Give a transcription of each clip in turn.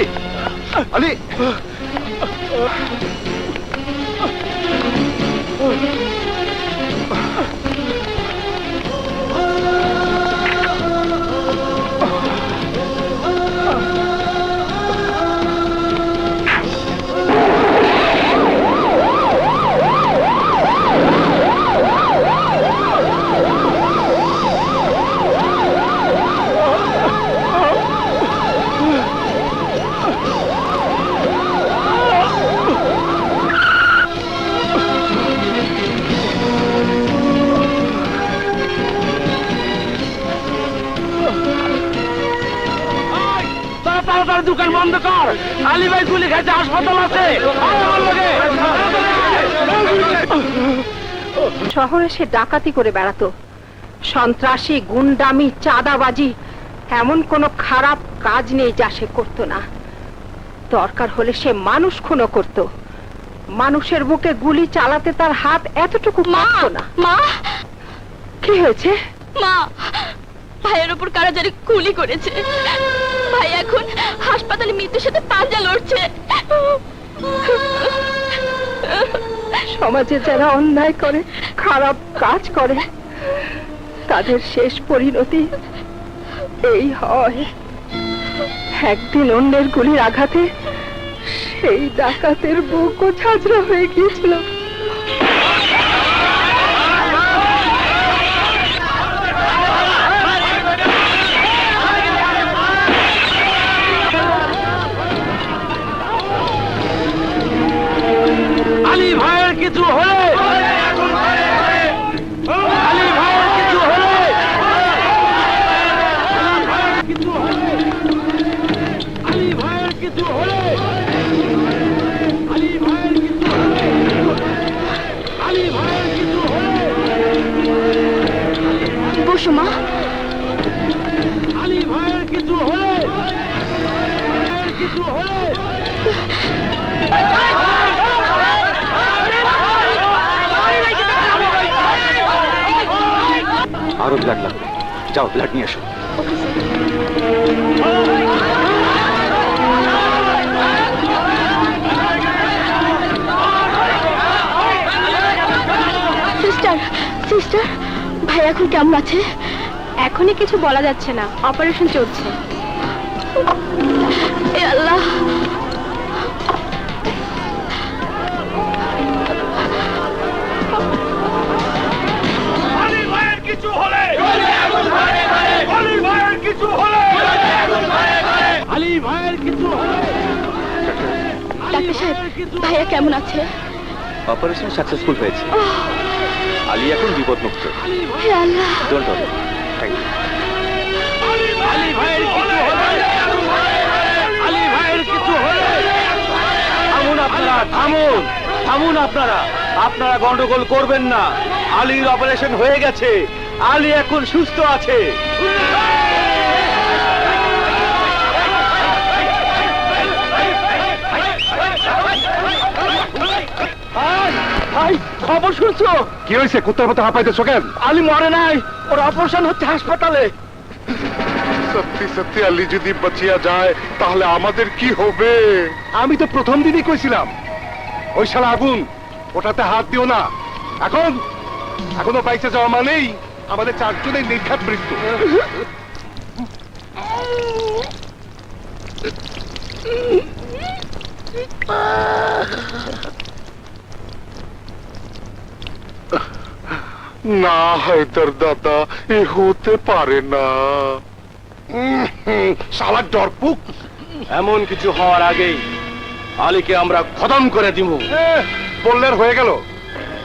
আলি আলি তাড়াতাড়ি দোকান বন্ধ কর। আলী ভাই গুলি খাইছে হাসপাতাল আছে। শহরে সে ডাকাতি করে বেড়াতো। সন্ত্রাসী গুন্ডামি চাঁদাবাজি এমন কোনো খারাপ কাজ নেই যা সে করতো না। দরকার হলে সে মানুষ খুনও করত। মানুষের বুকে গুলি চালাতে তার হাত এতটুকু মারতো না। মা! কি হয়েছে? মা ভাইয়ের উপর কারা জানি গুলি করেছে। ভাই, এখন হাসপাতালে মৃত্যুর সাথে পাঞ্জা লড়ছে। সমাজে যারা অন্যায় করে, খারাপ কাজ করে, তাদের শেষ পরিণতি এই হয়। একদিন অন্যের গুলির আঘাতে সেই ডাকাতের বুকও ঝাঁঝরা হয়ে গিয়েছিল। কিছু হলে, আলী ভাইয়ের কিছু হলে, আলী ভাইয়ের কিছু হলে, আলী ভাইয়ের কিছু হলে, আলী ভাইয়ের কিছু হলে বসো মা আলী ভাইয়ের কিছু হলে ভাইয়ের কিছু হলে আরও ব্লাড লাগবে যাও, ব্লাড নিয়ে এসো। সিস্টার ভাই এখন কেমন আছে? এখনই কিছু বলা যাচ্ছে না। অপারেশন চলছে। আল্লাহ! ভাইয়া কেমন আছে? অপারেশন সাকসেসফুল হয়েছে। আলী এখন বিপদমুক্ত। Don't worry thank you Ali ভাইয়ের কিছু হলে আলী ভাইয়ের কিছু হলে। থামুন আপনারা থামুন থামুন আপনারা। আপনারা গন্ডগোল করবেন না। আলীর অপারেশন হয়ে গেছে। আলী এখন সুস্থ আছে। ভাই খবর শুনছো? কি হয়েছে? কুত্তার মতো হাঁপাইতেছো কেন? আলী মরে নাই ওর অপারেশন হচ্ছে হাসপাতালে। সত্যি সত্যি আলী যদি বাঁচিয়া যায় তাহলে আমাদের কি হবে? আমি তো প্রথম দিনই কইছিলাম ওই শালা আগুন ওটাতে হাত দিও না। এখন এখনও বাইসে যাওয়া মানেই আমাদের চারজনের নির্ঘাত মৃত্যু। না হায়দার দাদা এ হতে পারে না। শালা ডরপুক। এমন কিছু হওয়ার আগেই আলীকে আমরা খতম করে দিব। এহ, বললে আর হয়ে গেল।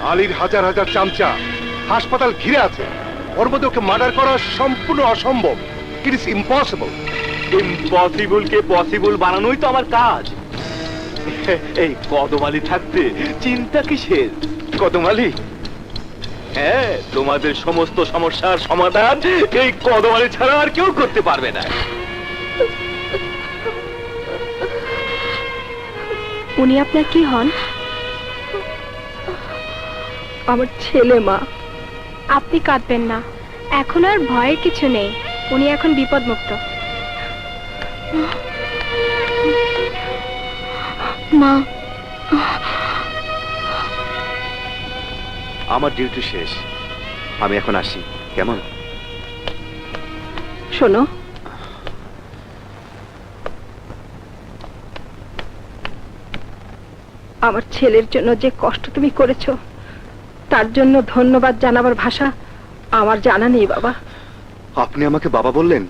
আলীর হাজার হাজার চামচা হাসপাতাল ঘিরে আছে। ওর মধ্যে ওকে মার্ডার করা সম্পূর্ণ অসম্ভব। ইট ইস ইম্পসিবল ইম্পসিবল কে পসিবল বানানোই তো আমার কাজ। এই কদমালি থাকতে চিন্তা কিসের? কদমালি হ্যাঁ তোমাদের সমস্ত সমস্যার সমাধান এই কদমালি ছাড়া আর কেউ করতে পারবে না। উনি আপনার কি হন? আমার ছেলে মা। আপনি কাঁদবেন না। এখন আর ভয়ের কিছু নেই। উনি এখন বিপদমুক্ত। মা আমার ডিউটি শেষ। আমি এখন আসি। কেমন? শোনো। আমার ছেলের জন্য যে কষ্ট তুমি করেছ তার জন্য ধন্যবাদ জানাবার ভাষা আমার জানা নেই বাবা। আপনি আমাকে বাবা বললেন?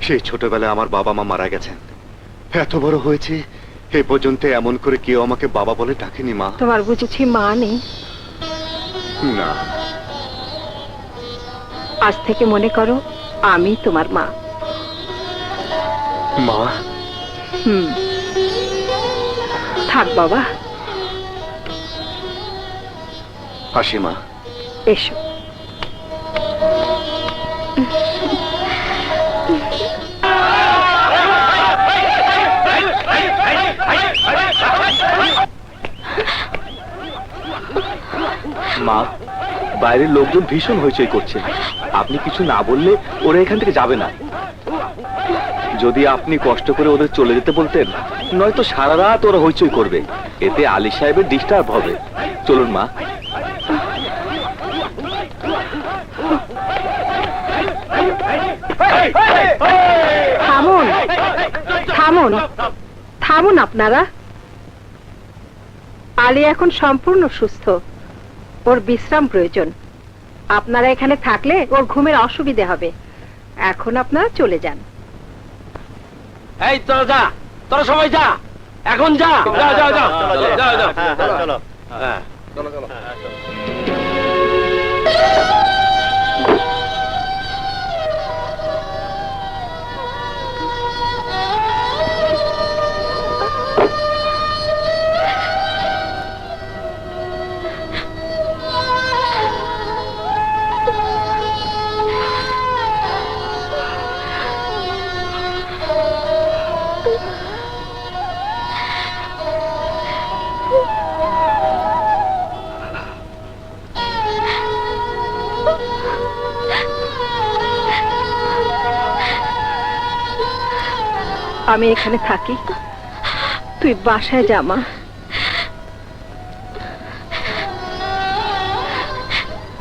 সেই ছোটবেলায় আমার বাবা মা মারা গেছেন। এত বড় হয়েছে এ পর্যন্ত এমন করে কেউ আমাকে বাবা বলে ডাকেনি মা। তোমার বুঝেছি মা নেই। না। আজ থেকে মনে করো আমি তোমার মা। মা? হুম। থাক বাবা। আসি মা। এসো। মা, বাইরের লোকজন ভীষণ হইচই করছে। আপনি কিছু না বললে ওরা এখান থেকে যাবে না। যদি আপনি কষ্ট করে ওদের চলে যেতে বলতেন, নয়তো সারা রাত ওরা হইচই করবে। এতে আলী সাহেবের ডিস্টার্ব হবে। চলুন, মা। থামুন। থামুন। থামুন আপনারা। আলী এখন সম্পূর্ণ সুস্থ। ওর বিশ্রাম প্রয়োজন। আপনারা এখানে থাকলে ওর ঘুমের অসুবিধে হবে। এখন আপনারা চলে যান। এই তোরা যা। তোরা সবাই যা। এখন যা। যা যা যা। যা যা চলো। হ্যাঁ। আমি এখানে থাকি। তুই বাসায় যা মা।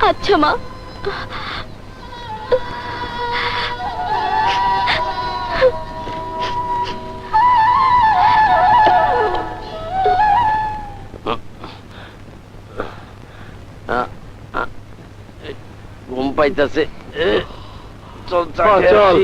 আচ্ছা মা। ঘুম পাইতাছে। চল চল।